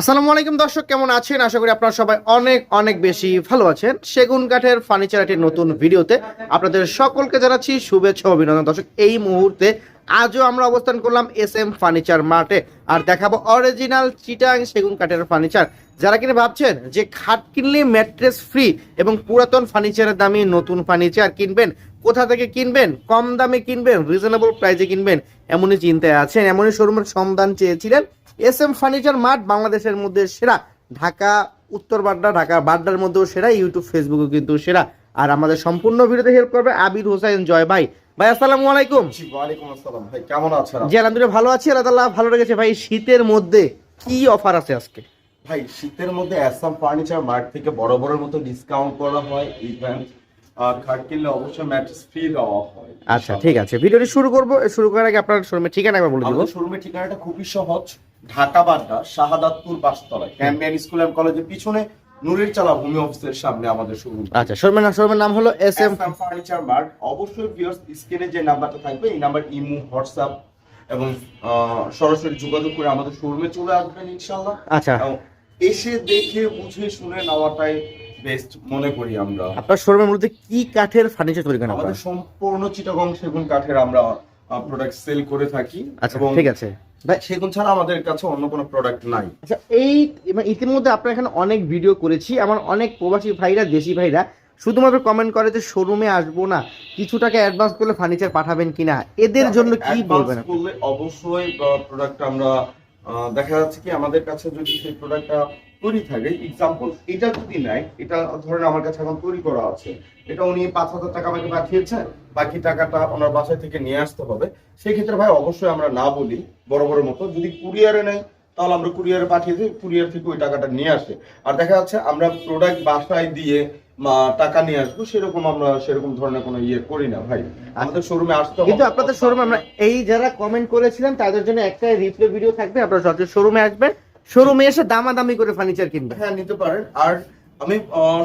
আসসালামু আলাইকুম দর্শক, কেমন আছেন? আশা করি আপনারা সবাই অনেক অনেক বেশি ভালো আছেন। সেগুন কাঠের ফার্নিচার একটি নতুন ভিডিওতে আপনাদের সকলকে জানাচ্ছি শুভেচ্ছা অভিনন্দন। দর্শক, এই মুহূর্তে আজও আমরা অবস্থান করলাম এস এম ফার্নিচার মার্টে আর দেখাবো অরিজিনাল চিটাং সেগুন কাঠের ফার্নিচার যারা কিনে ভাবছেন যে খাট কিনলে ম্যাট্রেস ফ্রি এবং পুরাতন ফার্নিচারের দামি নতুন ফার্নিচার কিনবেন, কোথা থেকে কিনবেন, কম দামে কিনবেন রিজনেবল প্রাইসে কিনবেন, এমনই চিন্তায় আছেন, এমনই শোরুমের সন্ধান চেয়েছিলেন এস এম ফার্নিচার মার্ট বাংলাদেশের মধ্যে সেরা। ঢাকা উত্তর বাড্ডা ঢাকা বাড্ডার মধ্যেও সেরা ইউটিউব ফেসবুকেও কিন্তু সেরা। আর আমাদের সম্পূর্ণ ভিডিওতে হেল্প করবে আবির হোসেন জয় ভাই। ভাই আসসালামু আলাইকুম। ওয়ালাইকুম আসসালাম। ভাই কেমন আছেন জি আলহামদুলিল্লাহ ভালো আছি। আল্লাহ ভালো লেগেছে ভাই শীতের মধ্যে কি অফার আছে আজকে? ভাই শীতের মধ্যে অ্যাসাম ফার্নিচার মার্ট থেকে বড় বড় মতো ডিসকাউন্ট করা হয় ইভেন্ট খাট কিনলে অবশ্যই ম্যাট্রেস ফ্রি দেওয়া হয়। আচ্ছা ঠিক আছে। ভিডিওটি শুরু করব। শুরু করার আগে আপনার শোরুমের ঠিকানা একবার বলে দিব। শোরুমের ঠিকানাটা খুবই সহজ। Dhaka Badda Shahadatpur Bashtola Cambrian school and কলেজের পিছনে নূরের চালা ভূমি অফিসের সামনে আমাদের শোরুম। আচ্ছা শোরুমের নাম শোরুমের নাম হলো এস এম ফার্নিচার মার্ট অবশ্যই ভিউয়ার্স স্ক্রিনে যে নাম্বারটা থাকবে এই নাম্বার ইমো হোয়াটসঅ্যাপ এবং সরাসরি যোগাযোগ করে আমাদের শোরুমে চলে আসবেন ইনশাআল্লাহ। আচ্ছা। এসে দেখে বুঝে শুনে নেওয়াটাই বেস্ট মনে করি আমরা। আপনার শোরুমের মধ্যে কি কাঠের ফার্নিচার তৈরি করেন আমাদের সম্পূর্ণ চিটাগং সেগুন কাঠের আমরা প্রোডাক্ট সেল করে থাকি আচ্ছা ঠিক আছে। সেগুন ছাড়া আমাদের কাছে অন্য কোনো প্রোডাক্ট নাই। আচ্ছা এই মানে ইতিমধ্যে আপনার এখানে অনেক ভিডিও করেছি আমার অনেক প্রবাসী ভাইরা দেশি ভাইরা শুধুমাত্র কমেন্ট করে যে শোরুমে আসব না কিছু টাকা অ্যাডভান্স করলে ফার্নিচার পাঠাবেন কিনা এদের জন্য কি বলবেন করলে অবশ্যই প্রোডাক্ট আমরা দেখা যাচ্ছে কি আমাদের কাছে যদি সেই প্রোডাক্টটা তৈরি থাকে। এক্সাম্পল এটা যদি নেয়, এটা ধরেন আমার কাছে এখন তৈরি করা আছে। এটা উনি পাঁচ হাজার টাকা আমাকে পাঠিয়েছেন, বাকি টাকাটা ওনার বাসায় থেকে নিয়ে আসতে হবে। সেই ক্ষেত্রে ভাই অবশ্যই আমরা না বলি, বড় বড় মতো। যদি কুরিয়ারে নেয় তাহলে আমরা কুরিয়ারে পাঠিয়ে দিই, কুরিয়ার থেকে ওই টাকাটা নিয়ে আসে। আর দেখা যাচ্ছে আমরা প্রোডাক্ট বাসায় দিয়ে টাকা নিয়ে আসব, সেরকম আমরা সেরকম ধরনের কোনো ইয়ে করি না ভাই। আমাদের শোরুমে আসতে হবে। কিন্তু আপনাদের শোরুমে আমরা এই যারা কমেন্ট করেছিলেন, তাদের জন্য একটা রিপ্লে ভিডিও থাকবে। আপনারা সরাসরি শোরুমে আসবেন। শোরুমে এসে দামাদামি করে ফার্নিচার কিনবেন হ্যাঁ নিতে পারেন। আর আমি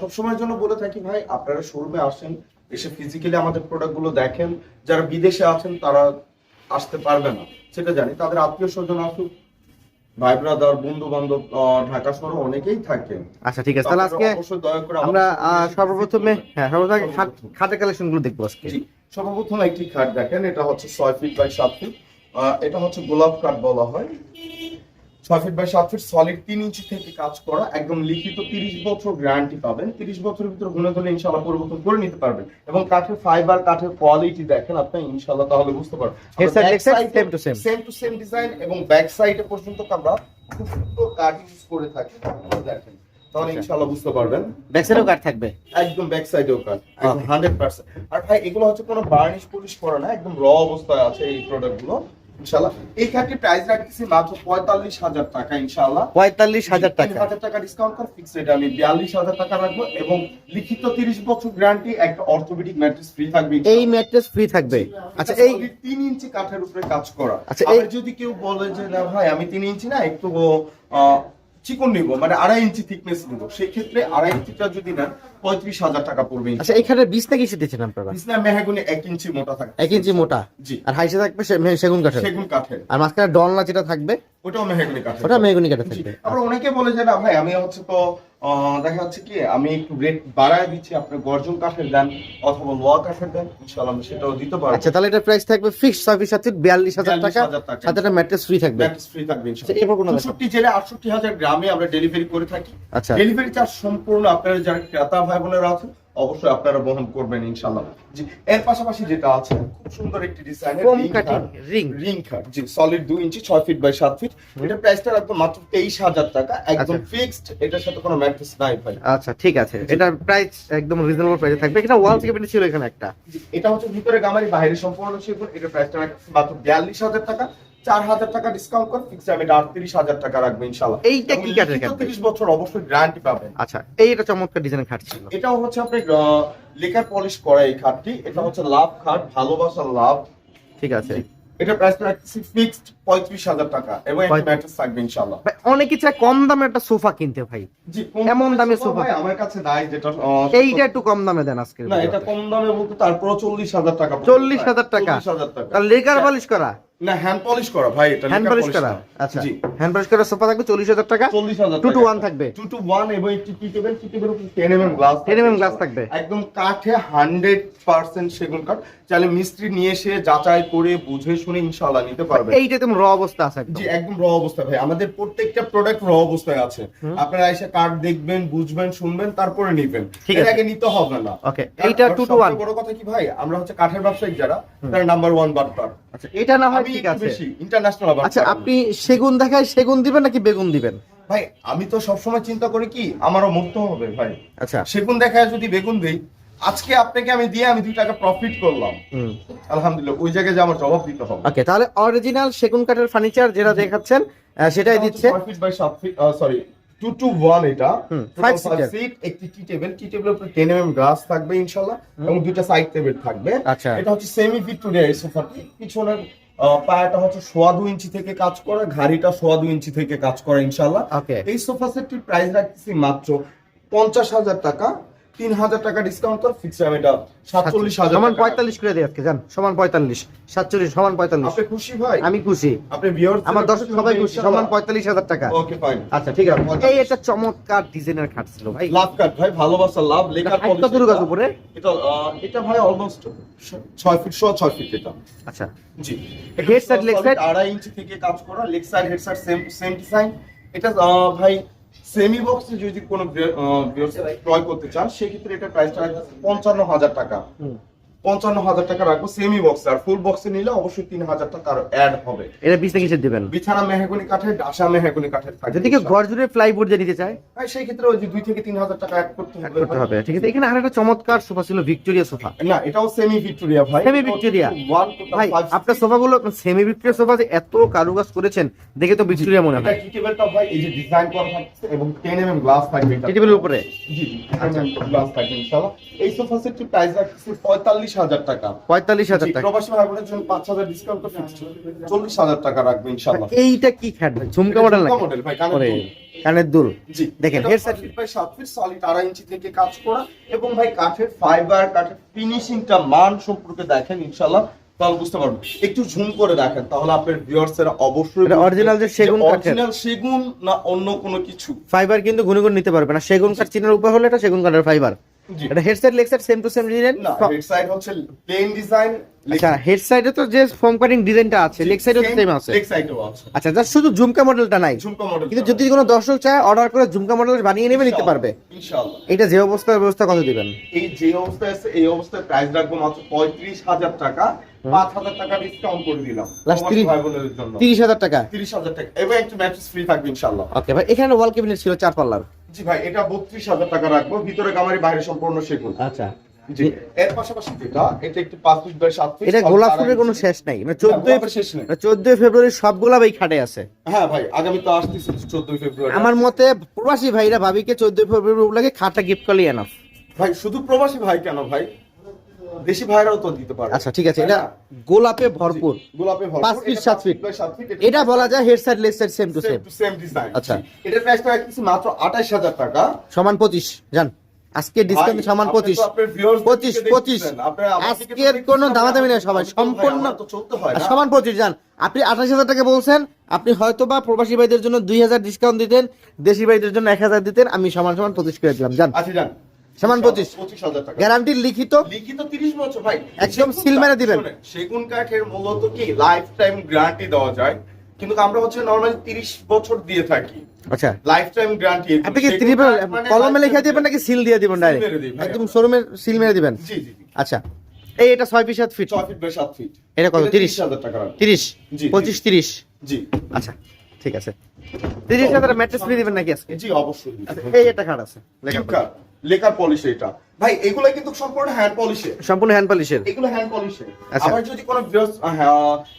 সবসময়ের জন্য বলে থাকি ভাই আপনারা শোরুমে আসেন এসে ফিজিক্যালি আমাদের প্রোডাক্টগুলো দেখেন। যারা বিদেশে আছেন তারা আসতে পারবে না। সেটা জানি। তাদের আত্মীয় স্বজন আসুক ভাই ব্রাদার বন্ধু বান্ধব ঢাকা শহরে অনেকেই থাকে আচ্ছা ঠিক আছে। তাহলে আজকে আমরা সর্বপ্রথমে হ্যাঁ সর্বপ্রথমে খাট খাটের কালেকশনগুলো দেখব আজকে। সর্বপ্রথম একটি খাট দেখেন। এটা হচ্ছে ছয় ফিট বাই সাত ফিট এটা হচ্ছে গোলাপ কাঠ বলা হয়। ছয় ফিট বাই সাত ফিট সলিড তিন ইঞ্চি থেকে কাজ করা একদম লিখিত তিরিশ বছর গ্যারান্টি পাবেন। তিরিশ বছরের ভিতরে গুনে ধরে ইনশাল্লাহ পরিবর্তন করে নিতে পারবেন। এবং কাঠের ফাইবার কাঠের কোয়ালিটি দেখেন আপনি ইনশাল্লাহ তাহলে বুঝতে পারবেন. সেম টু সেম ডিজাইন এবং ব্যাক সাইডে পর্যন্ত আমরা খুব সুন্দর কাঠ ইউজ করে থাকি। দেখেন তাহলে আচ্ছা। ইনশাল্লাহ বুঝতে পারবেন। ব্যাক সাইডেও কাঠ থাকবে? একদম ব্যাক সাইডেও কাজ একদম আর ভাই এগুলো হচ্ছে কোনো বার্নিশ পলিশ করা না একদম র অবস্থায় আছে এই প্রোডাক্ট এই খাটটির প্রাইস রাখতেছি মাত্র পঁয়তাল্লিশ হাজার টাকা ইনশাল্লাহ পঁয়তাল্লিশ টাকা। হাজার টাকা ডিসকাউন্ট করে ফিক্স রেট আমি বিয়াল্লিশ হাজার টাকা রাখব এবং লিখিত তিরিশ বছর গ্যারান্টি একটা অর্থোপেডিক ম্যাট্রেস ফ্রি থাকবে এই ম্যাট্রেস ফ্রি থাকবে। আচ্ছা এই ইঞ্চি কাঠের উপরে কাজ করা। আচ্ছা, যদি কেউ বলে যে না ভাই আমি তিন ইঞ্চি না একটু চিকন নিবো মানে আড়াই ইঞ্চি থিকনেস নিবো সেই ক্ষেত্রে আড়াই ইঞ্চিটা যদি নেন পঁয়ত্রিশ হাজার টাকা পড়বে আচ্ছা এখানে বিছনা দিচ্ছেন আপনারা? বিছনা মেহাগুনি এক ইঞ্চি মোটা থাকে। এক ইঞ্চি মোটা? জি। আর হাইসে থাকবে সেগুন কাঠের? সেগুন কাঠের। আর মাঝখানে ডলনা যেটা থাকবে ওটাও মেহাগুনি কাঠের। ওটা মেহগুনি কাঠের থাকবে। আবার অনেকে বলে যে না ভাই আমি হচ্ছে তো দেখা যাচ্ছে কি আমি একটু রেট বাড়ায় দিচ্ছি গর্জন কাঠের দেন অথবা লোয়া কাঠের দেন ইনশাআল্লাহ আমি সেটাও দিতে পারব। আচ্ছা তাহলে এটা প্রাইস থাকবে ফিক্স ছয় পিস সাথে বিয়াল্লিশ হাজার টাকা। 42,000 টাকা। সাথে একটা ম্যাট্রেস ফ্রি থাকবে। ব্যাটারি ফ্রি থাকবে আচ্ছা, এরপর কোনো ইনশাআল্লাহ জেলে আটষট্টি হাজার গ্রামে আমরা ডেলিভারি করে থাকি। আচ্ছা। ডেলিভারি চার্জ সম্পূর্ণ আপনারা যারা ক্রেতা ভাই বোনেরা আছেন অবশ্যই আপনারা বহন করবেন ইনশাআল্লাহ। জি এর পাশাপাশি যেটা আছে খুব সুন্দর একটি ডিজাইনের কাটিং রিং রিং খাট জি সলিড দুই ইঞ্চি ছয় ফিট বাই সাত ফিট এটা প্রাইসটা রাখব মাত্র তেইশ হাজার টাকা। একদম আচ্ছা। ফিক্সড এটার সাথে কোনো ম্যাট্রেস নাই ভাই। আচ্ছা ঠিক আছে। এটার প্রাইস একদম রিজনেবল প্রাইসে থাকবে। এটা ওয়াল থেকে ছিল এখানে একটা। এটা হচ্ছে ভিতরে গামারি বাইরে সম্পূর্ণ সেগুন এটা প্রাইসটা মাত্র বিয়াল্লিশ হাজার টাকা। চার হাজার টাকা ডিসকাউন্ট করে ফিক্সড আমি আটত্রিশ হাজার টাকা রাখব ইনশাল্লাহ এইটা কি কাঠের কাঠ? তিরিশ বছর অবশ্যই গ্যারান্টি পাবেন। আচ্ছা এটা চমৎকার ডিজাইনের খাট ছিল। এটাও হচ্ছে আপনি লেকার পলিশ করা এই খাটটি। এটা হচ্ছে লাভ খাট ভালোবাসার লাভ। ঠিক আছে। এটা প্রাইসটা রাখছি ফিক্সড পঁয়ত্রিশ হাজার টাকা এবং। ম্যাট্রেস থাকবে ইনশাল্লাহ ভাই অনেকে চায় কম দামে একটা সোফা কিনতে ভাই। জি এমন দামে সোফা? আমার কাছে নাই যেটা এইটা একটু কম দামে দেন আজকে না এটা কম দামে বলতে তারপর চল্লিশ হাজার টাকা পড়বে। 40,000 টাকা? 40,000 টাকা। লেকার পলিশ করা? না হ্যান্ড পলিশ করা ভাই এটা হ্যান্ড পলিশ করা? আচ্ছা জি। হ্যান্ড পলিশ করা সোফা থাকবে চল্লিশ হাজার টাকা। টু থাকবে। টু এবং একটি tea table tea table ten M M glass 10 glass থাকবে। একদম কাঠে হান্ড্রেড পার্সেন্ট সেগুন কাঠ। চাইলে মিস্ত্রি নিয়ে এসে যাচাই করে বুঝে শুনে ইনশাল্লাহ নিতে পারবেন এইটা তুমি র অবস্থা আছে একদম। জি একদম র অবস্থা ভাই। আমাদের প্রত্যেকটা প্রোডাক্ট র অবস্থায় আছে। আপনারা এসে কার্ড দেখবেন বুঝবেন শুনবেন তারপরে নিবেন। ঠিক এর। আগে নিতে হবে না। এইটা to বড় কথা কি ভাই? আমরা হচ্ছে কাঠের ব্যবসায়িক যারা তারা নাম্বার ওয়ান বাটপার আচ্ছা এটা না হয় ঠিক আছে। ইন্টারন্যাশনাল আচ্ছা আপনি সেগুন দেখায় সেগুন দিবেন নাকি বেগুন দিবেন? ভাই আমি তো সবসময় চিন্তা করি কি আমারও মুক্ত হবে ভাই। আচ্ছা। সেগুন দেখায় যদি বেগুন দেই আজকে আপনাকে আমি দিয়ে আমি দুই টাকা প্রফিট করলাম। হুম। আলহামদুলিল্লাহ ওই জায়গায় যে আমার জবাব দিতে হবে। ওকে তাহলে অরিজিনাল সেগুন কাঠের ফার্নিচার যেটা দেখাচ্ছেন সেটাই দিচ্ছে। সরি টু টু ওয়ান এটা। একটি টি টেবিল। টি টেবিলের উপরে টেন এম গ্লাস থাকবে ইনশাল্লাহ এবং দুইটা সাইড টেবিল থাকবে। আচ্ছা। এটা হচ্ছে সেমি ভিক্টোরিয়া এই সোফাটি পিছনের পায়াটা হচ্ছে সোয়া দু ইঞ্চি থেকে কাজ করা ঘাড়িটা সোয়া দু ইঞ্চি থেকে কাজ করা ইনশাল্লাহ। এই সোফা সেটটির প্রাইস রাখতেছি মাত্র পঞ্চাশ হাজার টাকা। তিন হাজার টাকা ডিসকাউন্ট করে ফিক্স এটা সাতচল্লিশ হাজার সমান। পঁয়তাল্লিশ করে দিয়ে আজকে জান সমান পঁয়তাল্লিশ সাতচল্লিশ সমান পঁয়তাল্লিশ। আপনি খুশি ভাই? আমি খুশি। আপনি ভিউয়ার্স আমার দর্শক সবাই খুশি সমান পঁয়তাল্লিশ হাজার টাকা। ওকে ফাইন আচ্ছা ঠিক আছে। এই একটা চমৎকার ডিজাইনের খাট ছিল ভাই। লাভ কাট ভাই ভালোবাসা লাভ হাইট কত দূর আছে উপরে? এটা এটা ভাই অলমোস্ট ছয় ফিট সোয়া ছয় ফিট এটা। আচ্ছা। জি। Head side, leg side? আড়াই ইঞ্চি থেকে কাজ করা leg side head side same same design এটা ভাই সেমি বক্সে যদি কোনো ক্রয় করতে চান সেক্ষেত্রে এটা প্রাইসটা পঞ্চান্ন হাজার টাকা। পঞ্চান্ন হাজার টাকা রাখব সেমি বক্সে আর ফুল বক্সে নিলে অবশ্যই তিন হাজার টাকা আরও অ্যাড হবে। এটা কিসের দিবেন। বিছানা মেহগুনি কাঠের ডাসা মেহগুনি কাঠের যদি কেউ ঘর জুড়ে প্লাইবোর্ড দিয়ে নিতে চায়? ভাই সেই ক্ষেত্রে ওই যে দুই থেকে তিন হাজার টাকা অ্যাড করতে হবে। করতে হবে ঠিক আছে। এখানে আরেকটা চমৎকার সোফা ছিল ভিক্টোরিয়া সোফা। না এটাও সেমি ভিক্টোরিয়া ভাই Victoria? ওয়ান ভাই আপনার সোফাগুলো সেমি ভিক্টোরিয়া সোফা যে এত কারুকাজ করেছেন দেখে তো ভিক্টোরিয়া মনে এটা হয় কি টেবিলটা ভাই? এই যে ডিজাইন করা থাকছে এবং 10 এমএম গ্লাস থাকবে এটা। টি টেবিলের উপরে? জি জি গ্লাস থাকবে ইনশাআল্লাহ। এই সোফা সেটটির প্রাইস রাখছি 45000 টাকা। পঁয়তাল্লিশ হাজার টাকা। প্রবাসী ভাই বোনের জন্য 5000 ডিসকাউন্ট তো ফিক্সড 40000 টাকা রাখবে ইনশাআল্লাহ এইটা কি খাট ভাই? ঝুমকা মডেল ঝুমকা নাকি? ভাই, কানের দুল। জি দেখেন, এটা headset- ছয় ফিট বাই 7 ফিট সলিড আড়াই ইঞ্চি থেকে কাজ করা এবং ভাই কাঠের ফাইবার কাঠের ফিনিশিংটা মান সম্পর্কে দেখেন ইনশাআল্লাহ তাহলে বুঝতে পারবেন। একটু ঝুম করে দেখেন তাহলে আপনার ভিউয়ার্সরা অবশ্যই original যে সেগুন। অরিজিনাল সেগুন না অন্য কোনো কিছু। ফাইবার কিন্তু গুনে গুনে নিতে পারবে না। সেগুন কাঠ চিনের উপর হলে এটা সেগুন কাঠের ফাইবার। এটা head set leg set same to same design না হেড সাইড হচ্ছে প্লেন ডিজাইন আচ্ছা হেড সাইডে তো যে ফোম কাটিং ডিজাইনটা আছে লেগ সাইডেও সেম আছে। লেগ সাইডেও আছে। আচ্ছা জাস্ট শুধু ঝুমকা মডেলটা নাই। ঝুমকা মডেল কিন্তু যদি কোনো দর্শক চায় অর্ডার করে ঝুমকা মডেল বানিয়ে নেবে নিতে পারবে। ইনশাআল্লাহ এটা যে অবস্থা ব্যবস্থা কত দিবেন? এই যে অবস্থায় আছে এই অবস্থায় প্রাইস রাখব মাত্র পঁয়ত্রিশ হাজার টাকা। পাঁচ হাজার টাকা ডিসকাউন্ট করে দিলাম। টাকা। টাকা। এবং একটু ম্যাট্রেস ফ্রি থাকবে ইনশাআল্লাহ ওকে ভাই এখানে ওয়াল ক্যাবিনেট ছিল চার পাল্লার। জি ভাই এটা বত্রিশ হাজার টাকা রাখব ভিতরে কামারি বাইরে সম্পূর্ণ সেগুন। আচ্ছা। এর পাশাপাশি যেটা এটা একটু পাঁচ ফিট বাই সাত ফিট এটা গোলাপ ফুলের কোনো শেষ নাই। মানে চোদ্দই শেষ নেই। চোদ্দই ফেব্রুয়ারি সব খাটে আছে। হ্যাঁ ভাই আগামী তো আসতেছে চোদ্দই ফেব্রুয়ারি। আমার মতে প্রবাসী ভাইরা ভাবিকে চোদ্দই ফেব্রুয়ারি উপলক্ষে খাটটা গিফট করলে এনাফ ভাই শুধু প্রবাসী ভাই কেন ভাই? দেশি ভাইরাও তো দিতে পারে আচ্ছা ঠিক আছে এটা গোলাপে ভরপুর গোলাপে ভরপুর। পাঁচ ফিট, এটা সাত পাঁচ ফিট। এটা বলা যায় head side leg side same to same same design। আচ্ছা। জি। এটার প্রাইসটা রাখতেছি মাত্র 28000 টাকা সমান পঁচিশ জান আজকে ডিসকাউন্ট সমান আপনি পঁচিশ তো আপনার viewers পঁচিশ দিকে পঁচিশ দেখতেছেন। আপনারা আমার দিকে তো আজকের দেখতেছেন কোনো দামাদামি নেই সবাই সম্পূর্ণ তো। সমান পঁচিশ জান আপনি আঠাশ হাজার টাকা বলছেন আপনি হয়তো বা প্রবাসী ভাইদের জন্য দুই হাজার ডিসকাউন্ট দিতেন দেশি ভাইদের জন্য এক হাজার দিতেন আমি সমান সমান পঁচিশ করে দিলাম জান আচ্ছা যান সমান পঁচিশ। গ্যারান্টি লিখিত? লিখিত 30 বছর। ভাই একদম সেগুন মেরে দিবেন। সেগুন কাঠের মূলত কি? লাইফ টাইম গ্যারান্টি দেওয়া যায়। কিন্তু আমরা হচ্ছে নরমালি 30 বছর দিয়ে থাকি। আচ্ছা। লাইফ টাইম গ্যারান্টি আপনি কি কলমে লিখে দিবেন নাকি সিল দিয়ে দিবেন ডাইরেক্ট একদম শোরুমে সিল মেরে দিবেন? জি জি জি। আচ্ছা। এই এটা ছয় ফিট সাত ফিট? 6 feet by 7 feet. এটা কত? 30000 টাকা রাখব। তিরিশ? জি, পঁচিশ তিরিশ? জি। আচ্ছা ঠিক আছে। তিরিশ হাজার ম্যাট্রেস ফ্রি দিবেন নাকি আজকে? জি অবশ্যই। আচ্ছা, এই একটা কার্ড আছে। লেখা লেখার পলিশ এটা। ভাই এগুলো কিন্তু সম্পূর্ণ হ্যান্ড পলিশে সম্পূর্ণ হ্যান্ড পলিশের এগুলো হ্যান্ড পলিশে আচ্ছা। আবার যদি কোনো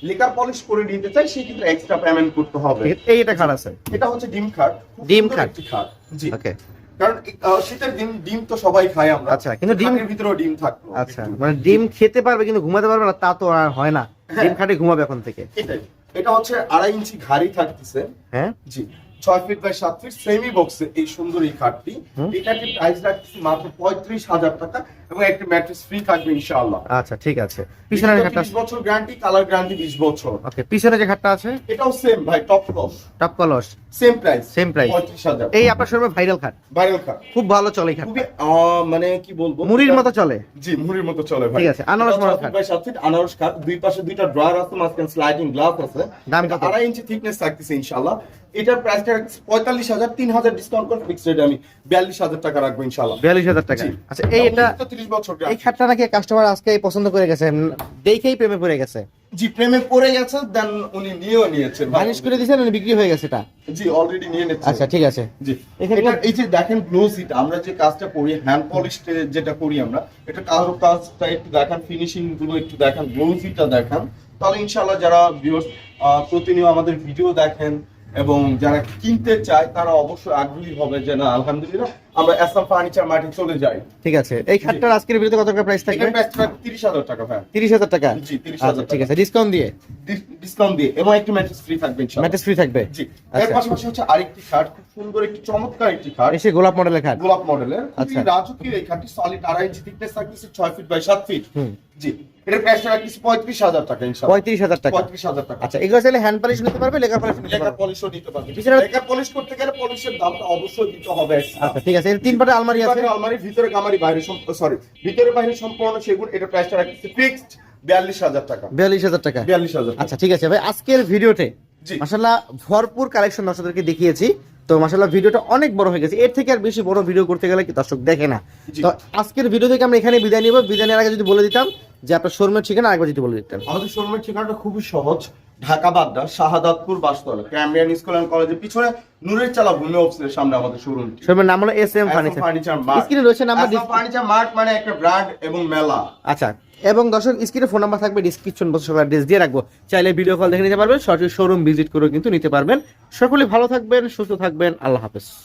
লেকার পলিশ করে নিতে চাই সেক্ষেত্রে এক্সট্রা পেমেন্ট করতে হবে। এই এটা কার্ড আছে। এটা হচ্ছে ডিম খাট। ডিম খাট। খাট। জি। ওকে। কারণ শীতের দিন ডিম তো সবাই খায় আমরা। আচ্ছা, কিন্তু ডিম- খাটের ভিতরেও ডিম থাকতো আচ্ছা মানে ডিম খেতে পারবে কিন্তু ঘুমাতে পারবে না তা তো আর হয় না। হ্যাঁ। ডিম খাটে ঘুমাবে এখন থেকে। এটাই। এটা হচ্ছে আড়াই ইঞ্চি ঘাড়ি থাকতেছে। হ্যাঁ? জি। ছয় ফিট বাই সাত ফিট সেমি বক্সে এই সুন্দর এই খাটটি। এই খাটটির প্রাইস রাখছি মাত্র পঁয়ত্রিশ হাজার টাকা। এবং একটি ম্যাট্রেস ফ্রি থাকবে ইনশাআল্লাহ। আচ্ছা ঠিক আছে। পিছনের যে খাটটা 30 বছর গ্যারান্টি কালার গ্যারান্টি 20 বছর। ওকে পিছনে যে খাটটা আছে? এটাও সেম ভাই top class top class same price Same price। 35000 এই আপনার শোরুমে ভাইরাল খাট? ভাইরাল কার খুব ভালো চলে খাট খুবই মানে কি বলব? মুড়ির মতো চলে। জি মুড়ির মতো চলে ভাই। ঠিক আছে, আনারস খাট। ফিট আনারস খাট। দুই পাশে দুইটা ড্রয়ার আছে মাঝখানে স্লাইডিং গ্লাস আছে। দাম কত? আড়াই ইঞ্চি থিকনেস থাকতেছে ইনশাআল্লাহ। এটার প্রাইসটা পঁয়তাল্লিশ হাজার তিন হাজার ডিসকাউন্ট করে ফিক্সড রেটে আমি বিয়াল্লিশ হাজার টাকা রাখব ইনশাআল্লাহ। বিয়াল্লিশ হাজার টাকা। আচ্ছা এই এটা ত্রিশ বছর এই খাটটা নাকি কাস্টমার আজকে পছন্দ করে গেছে দেখেই প্রেমে পড়ে গেছে। জি প্রেমে পড়ে গেছে দেন উনি নিয়েও নিয়েছেন। করে দিয়েছেন উনি বিক্রি হয়ে গেছে এটা? জি অলরেডি নিয়ে নিচ্ছে আচ্ছা ঠিক আছে। জি এটা এই যে দেখেন গ্লোজ এটা আমরা যে কাজটা করি হ্যান্ড পলিশ যেটা করি আমরা এটা কাজের কাজটা একটু দেখান ফিনিশিংগুলো একটু দেখান গ্লোজিটা দেখান। তাহলে ইনশাআল্লাহ যারা ভিউয়ার্স প্রতিনিয়ত আমাদের ভিডিও দেখেন এবং যারা কিনতে চায় তারা অবশ্যই আগ্রহী হবে যে না আলহামদুলিল্লাহ আমরা অ্যাসাম ফার্নিচার মার্কেট চলে যাই। ঠিক আছে। এই খাটটার আজকের ভিডিওতে কত টাকা প্রাইস থাকবে? প্রাইস থাকবে তিরিশ হাজার টাকা ভাই তিরিশ হাজার টাকা? জি, 30,000 আচ্ছা ঠিক আছে। ডিসকাউন্ট দিয়ে? ডিসকাউন্ট দিয়ে। এবং একটি ম্যাট্রেস ফ্রি থাকবে ইনশাআল্লাহ। ম্যাট্রেস ফ্রি থাকবে? জি। এর আচ্ছা পাশাপাশি হচ্ছে আরেকটি খাট খুব সুন্দর একটি চমৎকার একটি খাট। এসে গোলাপ মডেলের খাট? গোলাপ মডেলের। আচ্ছা। রাজকীয় এই খাটটি সলিড আড়াই ইঞ্চি থিকনেস থাকতেছে ছয় ফিট বাই সাত ফিট জি। এটার প্রাইসটা রাখতেছি পঁয়ত্রিশ হাজার টাকা ইনশাআল্লাহ। পঁয়ত্রিশ হাজার টাকা। পঁয়ত্রিশ হাজার টাকা। আচ্ছা এগুলো চাইলে হ্যান্ড পলিশ নিতে পারবে লেখা পলিশ নিতে পলিশও নিতে পারবে। পিছনে- পলিশ করতে গেলে পলিশের দামটা অবশ্যই দিতে হবে। আচ্ছা ঠিক আছে এর তিন পাটে আলমারি আছে। ভিতরে আলমারি ভিতরে কামারি বাইরে সরি ভিতরে বাইরে সম্পূর্ণ সেগুন এটার ফিক্সড বিয়াল্লিশ হাজার টাকা। বিয়াল্লিশ হাজার টাকা। বিয়াল্লিশ হাজার আচ্ছা ঠিক আছে ভাই আজকের ভিডিওতে। মাসাল্লাহ ভরপুর কালেকশন দর্শকদেরকে দেখিয়েছি। তো মাসাল্লাহ ভিডিওটা অনেক বড় হয়ে গেছে। এর থেকে আর বেশি বড় ভিডিও করতে গেলে কি দর্শক দেখে না। তো আজকের ভিডিও থেকে আমরা এখানে বিদায় নিব। বিদায় নেওয়ার আগে যদি বলে দিতাম যে আপনার শোরুমের ঠিকানা আরেকবার যদি বলে দিতেন। আমাদের শোরুমের ঠিকানাটা খুবই সহজ। Dhaka Badda Shahadatpur Bashtola Cambrian school and কলেজের পিছনে নূরের চালা ভূমি অফিসের সামনে আমাদের শোরুমটি। শোরুমের নাম হলো S M furniture furniture mart স্ক্রিনে রয়েছে নাম্বার ফার্নিচার মার্ট মানে একটা ব্র্যান্ড এবং মেলা। আচ্ছা এবং দর্শক, স্ক্রিনে ফোন নাম্বার থাকবে ডিসক্রিপশন বক্স সবার অ্যাড্রেস দিয়ে রাখব। চাইলে ভিডিও কল দেখে নিতে পারবেন, সরাসরি শোরুম ভিজিট করেও কিন্তু নিতে পারবেন। সকলে ভালো থাকবেন, সুস্থ থাকবেন, আল্লাহ হাফেজ।